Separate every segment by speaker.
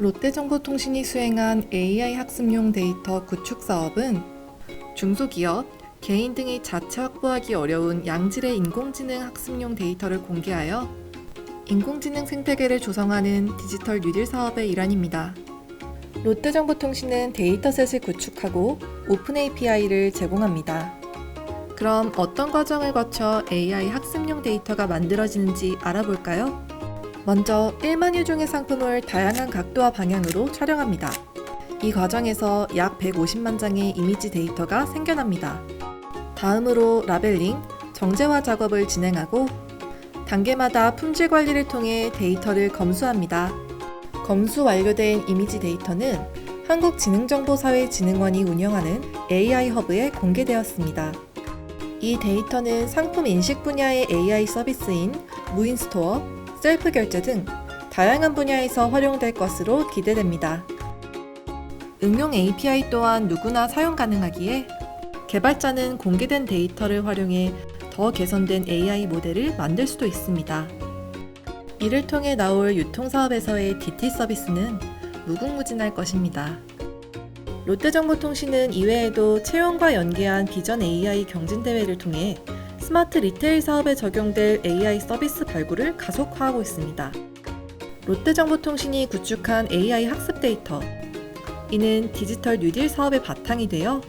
Speaker 1: 롯데정보통신이 수행한 AI 학습용 데이터 구축 사업은 중소기업, 개인 등이 자체 확보하기 어려운 양질의 인공지능 학습용 데이터를 공개하여 인공지능 생태계를 조성하는 디지털 뉴딜 사업의 일환입니다. 롯데정보통신은 데이터셋을 구축하고 오픈 API를 제공합니다. 그럼 어떤 과정을 거쳐 AI 학습용 데이터가 만들어지는지 알아볼까요? 먼저 1만 여 종의 상품을 다양한 각도와 방향으로 촬영합니다. 이 과정에서 약 150만 장의 이미지 데이터가 생겨납니다. 다음으로 라벨링, 정제화 작업을 진행하고 단계마다 품질 관리를 통해 데이터를 검수합니다. 검수 완료된 이미지 데이터는 한국지능정보사회진흥원이 운영하는 AI 허브에 공개되었습니다. 이 데이터는 상품 인식 분야의 AI 서비스인 무인스토어, 셀프 결제 등 다양한 분야에서 활용될 것으로 기대됩니다. 응용 API 또한 누구나 사용 가능하기에 개발자는 공개된 데이터를 활용해 더 개선된 AI 모델을 만들 수도 있습니다. 이를 통해 나올 유통사업에서의 DT 서비스는 무궁무진할 것입니다. 롯데정보통신은 이외에도 채용과 연계한 비전 AI 경진대회를 통해 스마트 리테일 사업에 적용될 AI 서비스 발굴을 가속화하고 있습니다. 롯데정보통신이 구축한 AI 학습 데이터. 이는 디지털 뉴딜 사업의 바탕이 되어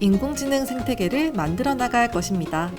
Speaker 1: 인공지능 생태계를 만들어 나갈 것입니다.